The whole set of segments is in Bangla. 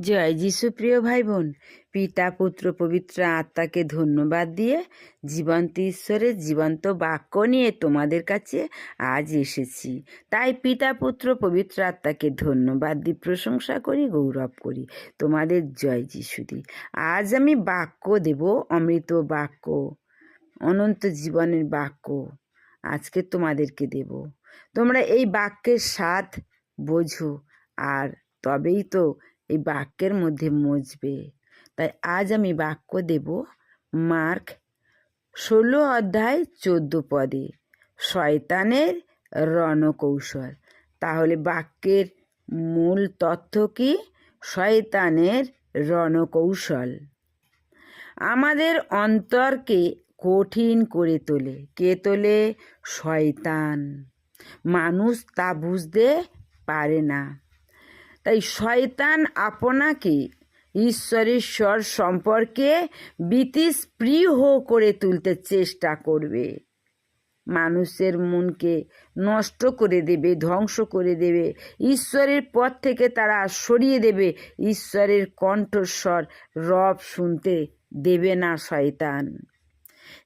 জয় যিশু প্রিয় ভাই বোন পিতা, পুত্র, পবিত্র আত্মাকে ধন্যবাদ দিয়ে জীবন্ত ঈশ্বরের জীবন্ত বাক্য নিয়ে তোমাদের কাছে আজ এসেছি। তাই পিতা, পুত্র, পবিত্র আত্মাকে ধন্যবাদ দিয়ে প্রশংসা করি, গৌরব করি। তোমাদের জয় যিশু দি। আজ আমি বাক্য দেব, অমৃত বাক্য, অনন্ত জীবনের বাক্য আজকে তোমাদেরকে দেব। তোমরা এই বাক্যের স্বাদ বোঝো আর তবেই তো এই বাক্যের মধ্যে মজবে। তাই আজ আমি বাক্য দেব মার্ক ষোলো অধ্যায় চোদ্দ পদে, শয়তানের রণকৌশল। তাহলে বাক্যের মূল তথ্য কি? শয়তানের রণকৌশল। আমাদের অন্তরকে কঠিন করে তোলে। কে তোলে? শয়তান। মানুষ তা বুঝতে পারে না। তাই শয়তান আপনাকে ঈশ্বরের স্বর সম্পর্কে বিতিস্পৃহ করে তুলতে চেষ্টা করবে। মানুষের মনকে নষ্ট করে দেবে, ধ্বংস করে দেবে। ঈশ্বরের পথ থেকে তারা সরিয়ে দেবে। ঈশ্বরের কণ্ঠস্বর রব শুনতে দেবে না শয়তান।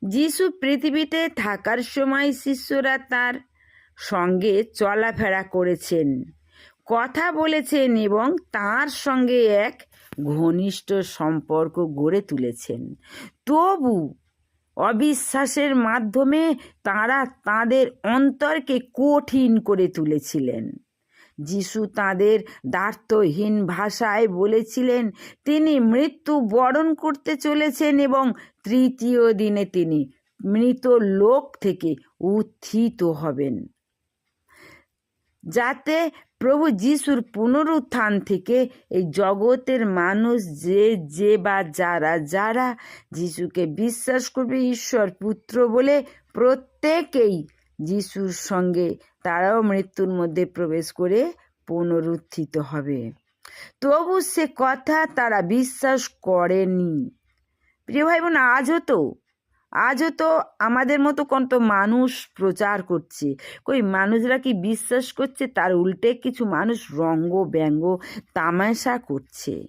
যিশু পৃথিবীতে থাকার সময় শিষ্যরা তার সঙ্গে চলাফেরা করেছেন। কথা বলেছেন এবং তার সঙ্গে এক ঘনিষ্ঠ সম্পর্ক গড়ে তুলেছেন। তবু অবিশ্বাসের মাধ্যমে তারা তাদের অন্তরকে কঠিন করে তুলেছিলেন। যিশু তাদের দার্থহীন ভাষায় বলেছিলেন, তিনি মৃত্যু বরণ করতে চলেছেন এবং তৃতীয় দিনে তিনি মৃত লোক থেকে উত্থিত হবেন। যাতে প্রভু যিশুর পুনরুত্থান থেকে এই জগতের মানুষ যে যে বা যারা যারা যিশুকে বিশ্বাস করবে, ঈশ্বর পুত্র বলে প্রত্যেকেই যিশুর সঙ্গে তারাও মৃত্যুর মধ্যে প্রবেশ করে পুনরুত্থিত হবে। তবু সে কথা তারা বিশ্বাস করেনি। প্রিয় ভাই বোন আজও তো আজও তো আমাদের মতো কত মানুষ প্রচার করছে। কই মানুষরা কি বিশ্বাস করছে? তার উল্টে কিছু মানুষ রঙ্গ ব্যঙ্গ তামাশা করছে।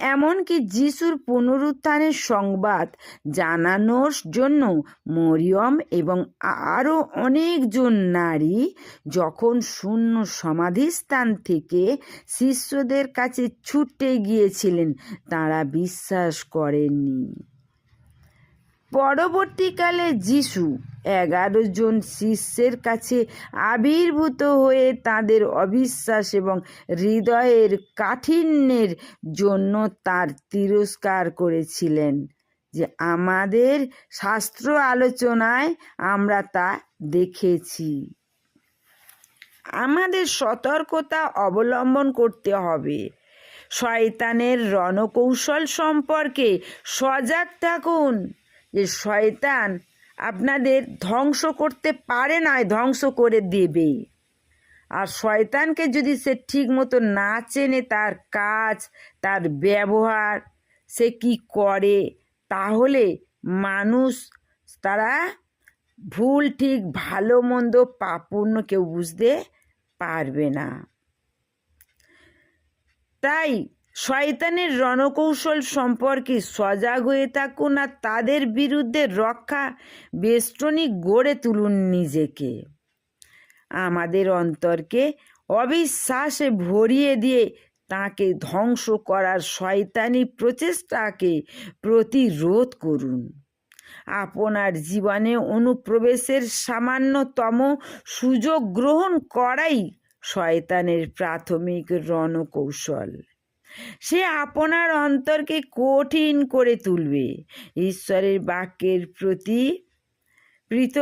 এমনকি যিশুর পুনরুত্থানের সংবাদ জানানোর জন্য মরিয়ম এবং আরও অনেকজন নারী যখন শূন্য সমাধিস্থান থেকে শিষ্যদের কাছে ছুটে গিয়েছিলেন, তারা বিশ্বাস করেননি। পরবর্তীকালে যিশু এগারো জন শিষ্যের কাছে আবির্ভূত হয়ে তাদের অবিশ্বাস এবং হৃদয়ের কাঠিন্যের জন্য তার তিরস্কার করেছিলেন যে আমাদের শাস্ত্র আলোচনায় আমরা তা দেখেছি। আমাদের সতর্কতা অবলম্বন করতে হবে। শয়তানের রণকৌশল সম্পর্কে সজাগ থাকুন। যে শয়তান আপনাদের ধ্বংস করতে পারে না, ধ্বংস করে দেবে। আর শয়তানকে যদি সে ঠিক মতো না চেনে তার কাজ, তার ব্যবহার, সে কি করে, তাহলে মানুষ, তারা ভুল, ঠিক, ভালো, মন্দ, পাপূর্ণ কেউ বুঝতে পারবে না। তাই শয়তানের রণকৌশল সম্পর্কে সজাগ হয়ে থাকুন আর তাদের বিরুদ্ধে রক্ষা বেষ্টনী গড়ে তুলুন নিজেকে। আমাদের অন্তরকে অবিশ্বাসে ভরিয়ে দিয়ে তাকে ধ্বংস করার শয়তানি প্রচেষ্টাকে প্রতিরোধ করুন। আপনার জীবনে অনুপ্রবেশের সামান্যতম সুযোগ গ্রহণ করাই শয়তানের প্রাথমিক রণকৌশল। সে আপনার অন্তরকে কঠিন করে তুলবে। ঈশ্বরের বাক্যের প্রতি প্রীত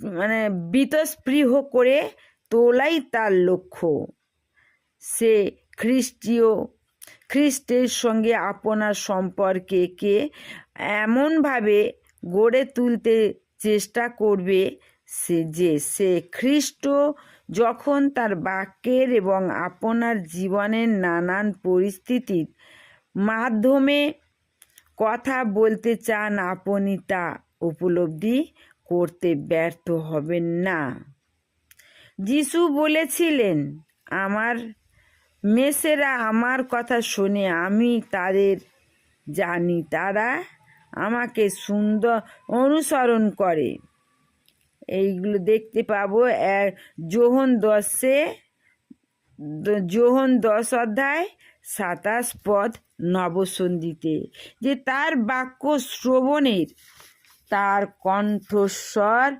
মানে বীতস্পৃহ করে তোলাই তার লক্ষ্য। সে খ্রিস্টীয়, খ্রিস্টের সঙ্গে আপনার সম্পর্কে কে এমনভাবে গড়ে তুলতে চেষ্টা করবে সে যে সে খ্রিস্ট যখন তার বাক্যের এবং আপনার জীবনের নানান পরিস্থিতির মাধ্যমে কথা বলতে চান, আপনি তা উপলব্ধি করতে ব্যর্থ হবেন না। যিশু বলেছিলেন, আমার মেসেরা আমার কথা শুনে আমি তাদের জানি, তারা আমাকে সুন্দর অনুসরণ করে। এইগুলো দেখতে পাবো। যোহন দশে যোহন দশ অধ্যায়, সাতাশ পদ নবসন্ধিতে, যে তার বাক্য শ্রবণের, তার কণ্ঠস্বর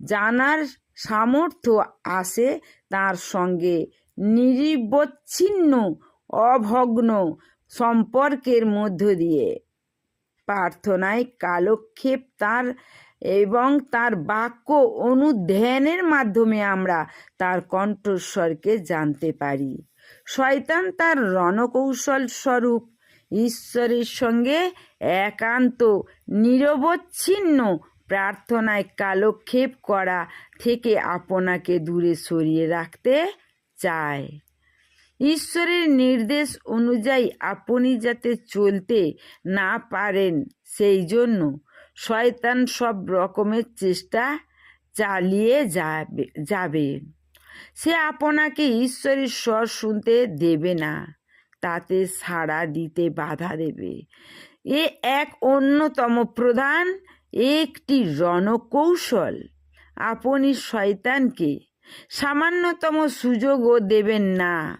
জানার সামর্থ্য আসে তার সঙ্গে। নিরিবচ্ছিন্ন, অভগ্ন সম্পর্কের মধ্য দিয়ে। প্রার্থনায় কালক্ষেপ তার এবং তার বাক্য অনুধ্যানের মাধ্যমে আমরা তার কণ্ঠস্বরকে জানতে পারি। শয়তান তার রণকৌশল স্বরূপ ঈশ্বরের সঙ্গে একান্ত, নিরবচ্ছিন্ন প্রার্থনায় কালক্ষেপ করা থেকে আপনাকে দূরে সরিয়ে রাখতে চায়। ঈশ্বরের নির্দেশ অনুযায়ী আপনি যাতে চলতে না পারেন, সেই জন্য শয়তান সব রকমের চেষ্টা চালিয়ে যাবে যাবে। সে আপনাকে ঈশ্বরের স্বর শুনতে দেবে না, তাতে সাড়া দিতে বাধা দেবে। এ এক অন্যতম প্রধান, একটি রণকৌশল। আপনি শয়তানকে সামান্যতম সুযোগও দেবেন না।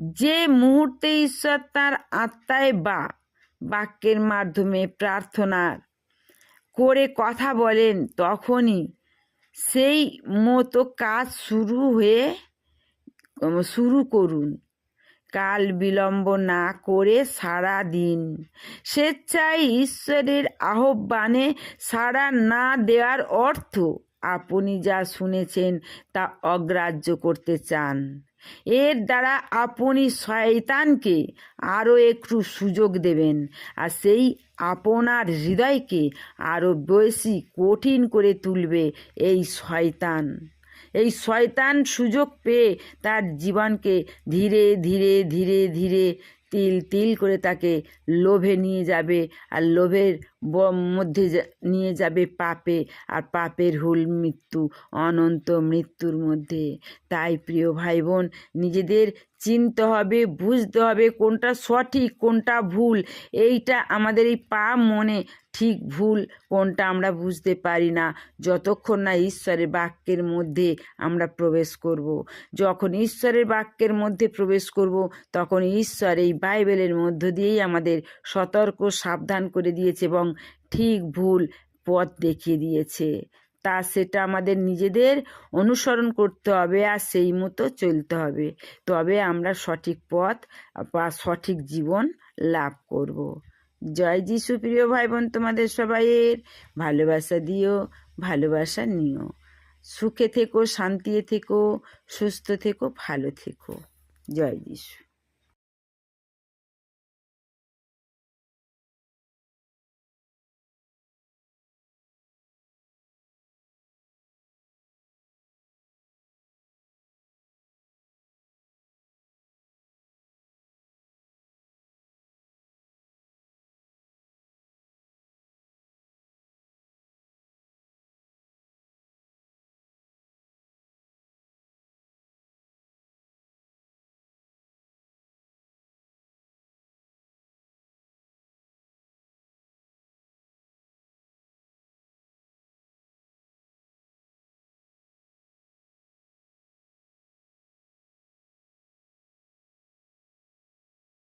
যে মুহূর্তে ঈশ্বর তার আত্মায় বা বাক্যের মাধ্যমে প্রার্থনার করে কথা বলেন তখনই। সেই মতো কাজ শুরু হয়ে শুরু করুন। কাল বিলম্ব না করে সাড়া দিন স্বেচ্ছায় ঈশ্বরের আহ্বানে সাড়া না দেওয়ার অর্থ আপনি যা শুনেছেন তা অগ্রাহ্য করতে চান। এর দ্বারা আপনি শয়তানকে আরও একটু সুযোগ দেবেন আর সেই আপনার হৃদয়কে আরও বেশি কঠিন করে তুলবে এই শয়তান। এই শয়তান সুযোগ পেয়ে তার জীবনকে ধীরে ধীরে ধীরে ধীরে তিল তিল করে তাকে লোভে নিয়ে যাবে আর লোভের মধ্যে নিয়ে যাবে পাপে, আর পাপের হুল মৃত্যু, অনন্ত মৃত্যুর মধ্যে। তাই প্রিয় ভাই বোন নিজেদের চিনতে হবে, বুঝতে হবে কোনটা সঠিক, কোনটা ভুল। এইটা আমাদের এই পা মনে ঠিক ভুল, কোনটা আমরা বুঝতে পারি না। যতক্ষণ না ঈশ্বরের বাক্যের মধ্যে আমরা প্রবেশ করব। যখন ঈশ্বরের বাক্যের মধ্যে প্রবেশ করব, তখন ঈশ্বর এই বাইবেলের মধ্য দিয়েই আমাদের সতর্ক সাবধান করে দিয়েছে এবং ঠিক ভুল পথ দেখিয়ে দিয়েছে। তা সেটা আমাদের নিজেদের অনুসরণ করতে হবে আর সেই মতো চলতে হবে। তবে আমরা সঠিক পথ বা সঠিক জীবন লাভ করব। জয় যিশু প্রিয় ভাই বোন তোমাদের সবাইয়ের ভালোবাসা দিও, ভালোবাসা নিও। সুখে থেকো, শান্তিতে থেকো, সুস্থ থেকো, ভালো থেকো। জয় যিশু।